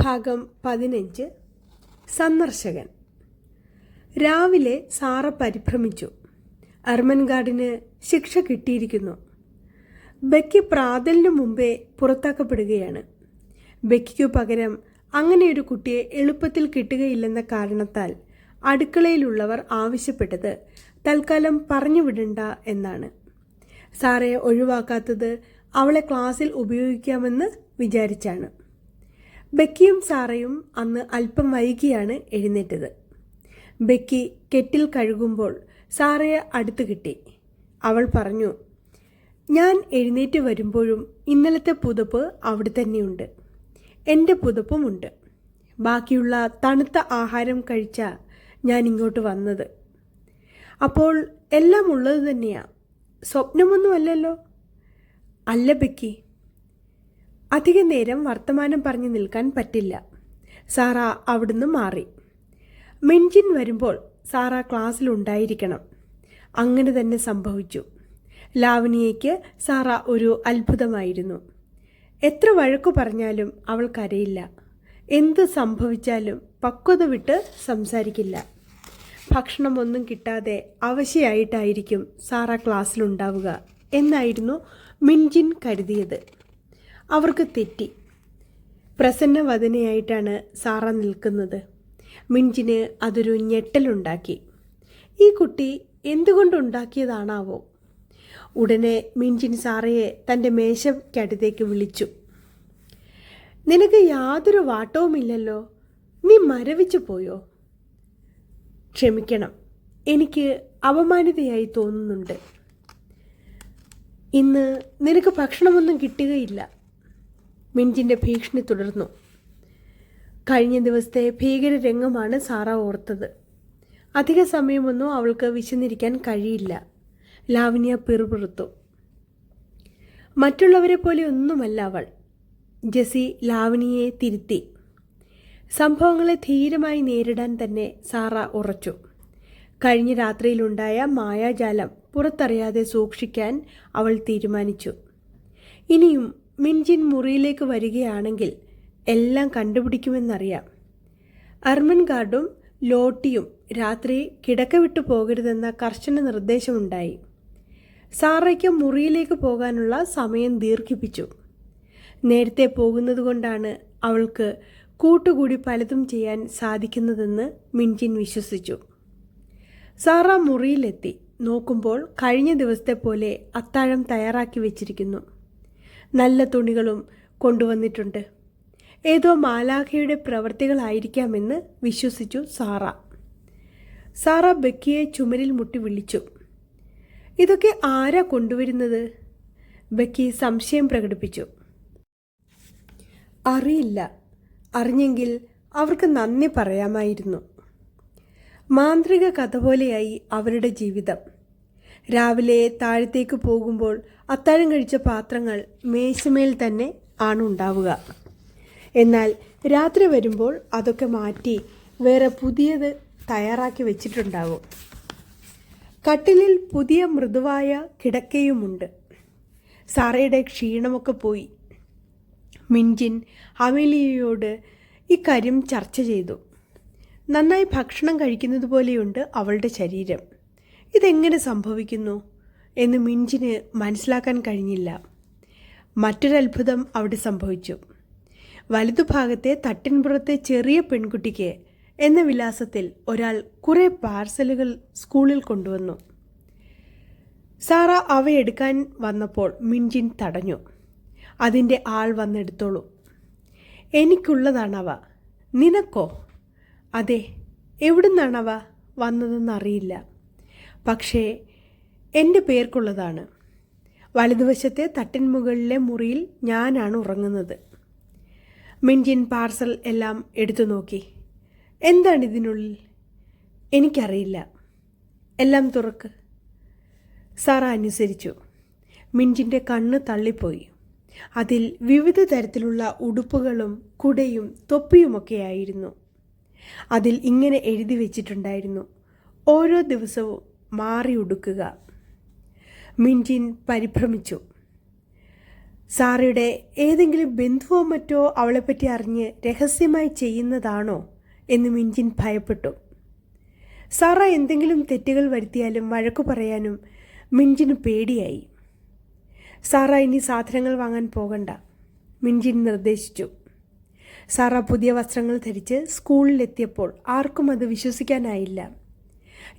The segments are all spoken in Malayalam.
ഭാഗം പതിനഞ്ച്. സന്ദർശകൻ. രാവിലെ സാറ പരിഭ്രമിച്ചു. അർമൻഗാർഡിന് ശിക്ഷ കിട്ടിയിരിക്കുന്നു. ബെക്കി പ്രാതലിനു മുമ്പേ പുറത്താക്കപ്പെടുകയാണ്. ബെക്കിക്കു പകരം അങ്ങനെയൊരു കുട്ടിയെ എളുപ്പത്തിൽ കിട്ടുകയില്ലെന്ന കാരണത്താൽ അടുക്കളയിലുള്ളവർ ആവശ്യപ്പെട്ടത് തൽക്കാലം പറഞ്ഞു വിടണ്ട എന്നാണ്. സാറയെ ഒഴിവാക്കാത്തത് അവളെ ക്ലാസ്സിൽ ഉപയോഗിക്കാമെന്ന് വിചാരിച്ചാണ്. ബെക്കിയും സാറയും അന്ന് അല്പം വൈകിയാണ് എഴുന്നേറ്റത്. ബെക്കി കെട്ടിൽ കഴുകുമ്പോൾ സാറയെ അടുത്തു കിട്ടി. അവൾ പറഞ്ഞു ഞാൻ എഴുന്നേറ്റ് വരുമ്പോഴും ഇന്നലത്തെ പുതപ്പ് അവിടെ തന്നെയുണ്ട്. എന്റെ പുതപ്പുമുണ്ട് ബാക്കിയുള്ള തണുത്ത ആഹാരം കഴിച്ച ഞാൻ ഇങ്ങോട്ട് വന്നത്. അപ്പോൾ എല്ലാം ഉള്ളത് തന്നെയാ. സ്വപ്നമൊന്നുമല്ലല്ലോ? അല്ല ബെക്കി അധിക നേരം വർത്തമാനം പറഞ്ഞു നിൽക്കാൻ പറ്റില്ല. സാറ അവിടുന്ന് മാറി. മിൻജിൻ വരുമ്പോൾ സാറ ക്ലാസ്സിലുണ്ടായിരിക്കണം അങ്ങനെ തന്നെ സംഭവിച്ചു. ലാവണിയയ്ക്ക് സാറ ഒരു അത്ഭുതമായിരുന്നു. എത്ര വഴക്കു പറഞ്ഞാലും അവൾ കരയില്ല. എന്ത് സംഭവിച്ചാലും പക്വത വിട്ട് സംസാരിക്കില്ല. ഭക്ഷണമൊന്നും കിട്ടാതെ അവശയായിട്ടായിരിക്കും സാറ ക്ലാസ്സിലുണ്ടാവുക എന്നായിരുന്നു മിൻജിൻ കരുതിയത്. അവർക്ക് തെറ്റി. പ്രസന്നവദനയായിട്ടാണ് സാറ നിൽക്കുന്നത്. മിഞ്ചിന് അതൊരു ഞെട്ടലുണ്ടാക്കി. ഈ കുട്ടി എന്തുകൊണ്ടുണ്ടാക്കിയതാണാവോ ഉടനെ മിഞ്ചിൻ സാറയെ തന്റെ മേശയ്ക്കടുത്തേക്ക് വിളിച്ചു. നിനക്ക് യാതൊരു വാട്ടവുമില്ലല്ലോ. നീ മരവിച്ചു പോയോ? ക്ഷമിക്കണം. എനിക്ക് അപമാനിതയായി തോന്നുന്നുണ്ട്. ഇന്ന് നിനക്ക് ഭക്ഷണമൊന്നും കിട്ടുകയില്ല. മിൻജിന്റെ ഭീഷണി തുടർന്നു. കഴിഞ്ഞ ദിവസത്തെ ഭീകര രംഗമാണ് സാറ ഓർത്തത്. അധിക സമയമൊന്നും അവൾക്ക് വിശന്നിരിക്കാൻ കഴിയില്ല. ലാവണ്യ പിറുപിറുത്തു. മറ്റുള്ളവരെ പോലെ ഒന്നുമല്ല അവൾ. ജസി ലാവണിയെ തിരുത്തി. സംഭവങ്ങളെ ധീരമായി നേരിടാൻ തന്നെ സാറ ഉറച്ചു. കഴിഞ്ഞ രാത്രിയിലുണ്ടായ മായാജാലം പുറത്തറിയാതെ സൂക്ഷിക്കാൻ അവൾ തീരുമാനിച്ചു. ഇനിയും മിൻജിൻ മുറിയിലേക്ക് വരികയാണെങ്കിൽ എല്ലാം കണ്ടുപിടിക്കുമെന്നറിയാം. അർമൻ ഗാർഡും ലോട്ടിയും രാത്രി കിടക്ക വിട്ടു പോകരുതെന്ന കർശന നിർദ്ദേശമുണ്ടായി. സാറയ്ക്ക് മുറിയിലേക്ക് പോകാനുള്ള സമയം ദീർഘിപ്പിച്ചു. നേരത്തെ പോകുന്നതുകൊണ്ടാണ് അവൾക്ക് കൂട്ടുകൂടി പലതും ചെയ്യാൻ സാധിക്കുന്നതെന്ന് മിൻജിൻ വിശ്വസിച്ചു. സാറ മുറിയിലെത്തി. നോക്കുമ്പോൾ കഴിഞ്ഞ ദിവസത്തെ പോലെ അത്താഴം തയ്യാറാക്കി വെച്ചിരിക്കുന്നു. നല്ല തുണികളും കൊണ്ടുവന്നിട്ടുണ്ട്. ഏതോ മാലാഖയുടെ പ്രവർത്തികളായിരിക്കാമെന്ന് വിശ്വസിച്ചു സാറ. സാറ ബെക്കിയെ ചുമരിൽ മുട്ടി വിളിച്ചു. ഇതൊക്കെ ആരാ കൊണ്ടുവരുന്നത്? ബെക്കി സംശയം പ്രകടിപ്പിച്ചു. അറിയില്ല. അറിഞ്ഞെങ്കിൽ അവർക്ക് നന്ദി പറയാമായിരുന്നു. മാന്ത്രിക കഥ പോലെയായി അവരുടെ ജീവിതം. രാവിലെ താഴത്തേക്ക് പോകുമ്പോൾ അത്താഴം കഴിച്ച പാത്രങ്ങൾ മേശമേൽ തന്നെ ആണ് ഉണ്ടാവുക. എന്നാൽ രാത്രി വരുമ്പോൾ അതൊക്കെ മാറ്റി വേറെ പുതിയത് തയ്യാറാക്കി വെച്ചിട്ടുണ്ടാവും. കട്ടിലിൽ പുതിയ മൃദുവായ കിടക്കയുമുണ്ട്. സാറയുടെ ക്ഷീണമൊക്കെ പോയി. മിൻജിൻ അമേലിയയോട് ഇക്കാര്യം ചർച്ച ചെയ്തു. നന്നായി ഭക്ഷണം കഴിക്കുന്നത് പോലെയുണ്ട് അവളുടെ ശരീരം. ഇതെങ്ങനെ സംഭവിക്കുന്നു എന്ന് മിഞ്ചിന് മനസ്സിലാക്കാൻ കഴിഞ്ഞില്ല. മറ്റൊരത്ഭുതം അവിടെ സംഭവിച്ചു. വലതുഭാഗത്തെ തട്ടിൻപുറത്തെ ചെറിയ പെൺകുട്ടിക്ക് എന്ന വിലാസത്തിൽ ഒരാൾ കുറേ പാർസലുകൾ സ്കൂളിൽ കൊണ്ടുവന്നു. സാറ അവയെടുക്കാൻ വന്നപ്പോൾ മിഞ്ചിൻ തടഞ്ഞു. അതിന്റെ ആൾ വന്നെടുത്തോളൂ. എനിക്കുള്ളതാണവ. നിനക്കോ? അതെ എവിടുന്നാണവ വന്നതെന്നറിയില്ല. പക്ഷേ എന്റെ പേർക്കുള്ളതാണ്. വലതുവശത്തെ തട്ടിൻമുകളിലെ മുറിയിൽ ഞാനാണ് ഉറങ്ങുന്നത്. മിൻജിൻ പാർസൽ എല്ലാം എടുത്തു നോക്കി. എന്താണ് ഇതിനുള്ളിൽ? എനിക്കറിയില്ല. എല്ലാം തുറക്ക്. സാറ അനുസരിച്ചു. മിൻജിന്റെ കണ്ണ് തള്ളിപ്പോയി. അതിൽ വിവിധ തരത്തിലുള്ള ഉടുപ്പുകളും കുടയും തൊപ്പിയുമൊക്കെയായിരുന്നു. അതിൽ ഇങ്ങനെ എഴുതി വെച്ചിട്ടുണ്ടായിരുന്നു. ഓരോ ദിവസവും മാറി ഉടുക്കുക മിൻജിൻ പരിഭ്രമിച്ചു. സാറയുടെ ഏതെങ്കിലും ബന്ധുവോ മറ്റോ അവളെപ്പറ്റി അറിഞ്ഞ് രഹസ്യമായി ചെയ്യുന്നതാണോ എന്ന് മിന്റിൻ ഭയപ്പെട്ടു. സാറ എന്തെങ്കിലും തെറ്റുകൾ വരുത്തിയാലും വഴക്കു പറയാനും മിന്റിന് പേടിയായി. സാറ ഇനി സാധനങ്ങൾ വാങ്ങാൻ പോകണ്ട മിന്റിൻ നിർദ്ദേശിച്ചു. സാറ പുതിയ വസ്ത്രങ്ങൾ ധരിച്ച് സ്കൂളിലെത്തിയപ്പോൾ ആർക്കും അത് വിശ്വസിക്കാനായില്ല.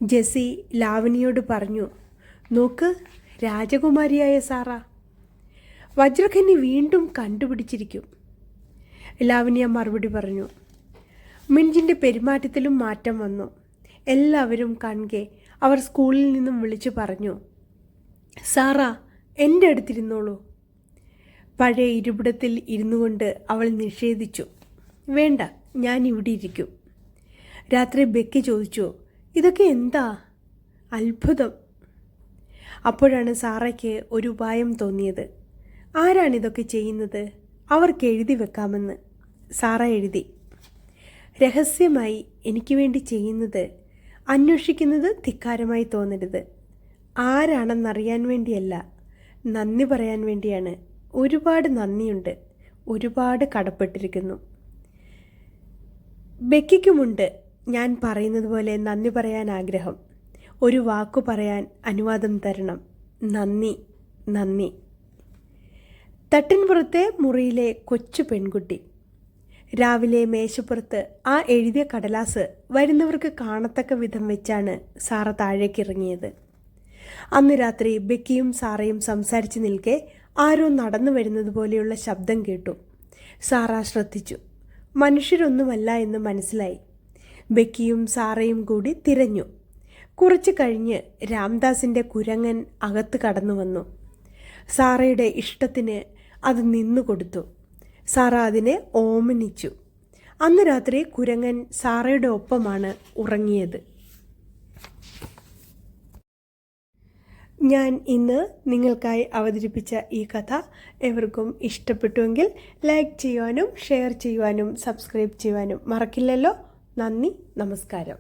ജെസ്സി ലാവണിയോട് പറഞ്ഞു നോക്ക് രാജകുമാരിയായ സാറ. വജ്രഖനി വീണ്ടും കണ്ടുപിടിച്ചിരിക്കും. ലാവണിയ മറുപടി പറഞ്ഞു മിഞ്ചിന്റെ പെരുമാറ്റത്തിലും മാറ്റം വന്നു. എല്ലാവരും കൺകെ അവർ സ്കൂളിൽ നിന്നും വിളിച്ചു പറഞ്ഞു സാറ എന്റെ അടുത്തിരുന്നോളൂ. പഴയ ഇരുപിടത്തിൽ ഇരുന്നു കൊണ്ട് അവൾ നിഷേധിച്ചു വേണ്ട ഞാൻ ഇവിടെ ഇരിക്കും. രാത്രി ബെക്കി ചോദിച്ചു ഇതൊക്കെ എന്താ? അത്ഭുതം. അപ്പോഴാണ് സാറയ്ക്ക് ഒരു ഉപായം തോന്നിയത്. ആരാണിതൊക്കെ ചെയ്യുന്നത്? അവർക്ക് എഴുതി വെക്കാമെന്ന്. സാറ എഴുതി. രഹസ്യമായി എനിക്ക് വേണ്ടി ചെയ്യുന്നത് അന്വേഷിക്കുന്നത് ധിക്കാരമായി തോന്നരുത്. ആരാണെന്നറിയാൻ വേണ്ടിയല്ല. നന്ദി പറയാൻ വേണ്ടിയാണ്. ഒരുപാട് നന്ദിയുണ്ട്. ഒരുപാട് കടപ്പെട്ടിരിക്കുന്നു. ബെക്കിക്കുമുണ്ട്. ഞാൻ പറയുന്നത് പോലെ നന്ദി പറയാൻ ആഗ്രഹം. ഒരു വാക്കു പറയാൻ അനുവാദം തരണം. നന്ദി നന്ദി. തട്ടിൻപുറത്തെ മുറിയിലെ കൊച്ചു പെൺകുട്ടി. രാവിലെ മേശപ്പുറത്ത് ആ എഴുതിയ കടലാസ് വരുന്നവർക്ക് കാണത്തക്ക വിധം വെച്ചാണ് സാറ താഴേക്ക് ഇറങ്ങിയത് അന്ന് രാത്രി ബെക്കിയും സാറയും സംസാരിച്ച് നിൽക്കെ ആരോ നടന്നു വരുന്നത് പോലെയുള്ള ശബ്ദം കേട്ടു. സാറ ശ്രദ്ധിച്ചു. മനുഷ്യരൊന്നുമല്ല എന്ന് മനസ്സിലായി. ബെക്കിയും സാറയും കൂടി തിരഞ്ഞു. കുറച്ചു കഴിഞ്ഞ് രാംദാസിന്റെ കുരങ്ങൻ അകത്ത് കടന്നു വന്നു. സാറയുടെ ഇഷ്ടത്തിന് അത് നിന്നുകൊടുത്തു സാറ അതിനെ ഓമനിച്ചു. അന്ന് രാത്രി കുരങ്ങൻ സാറയുടെ ഒപ്പമാണ് ഉറങ്ങിയത്. ഞാൻ ഇന്ന് നിങ്ങൾക്കായി അവതരിപ്പിച്ച ഈ കഥ എവർക്കും ഇഷ്ടപ്പെട്ടുവെങ്കിൽ ലൈക്ക് ചെയ്യുവാനും ഷെയർ ചെയ്യുവാനും സബ്സ്ക്രൈബ് ചെയ്യുവാനും മറക്കില്ലല്ലോ. നന്ദി നമസ്കാരം.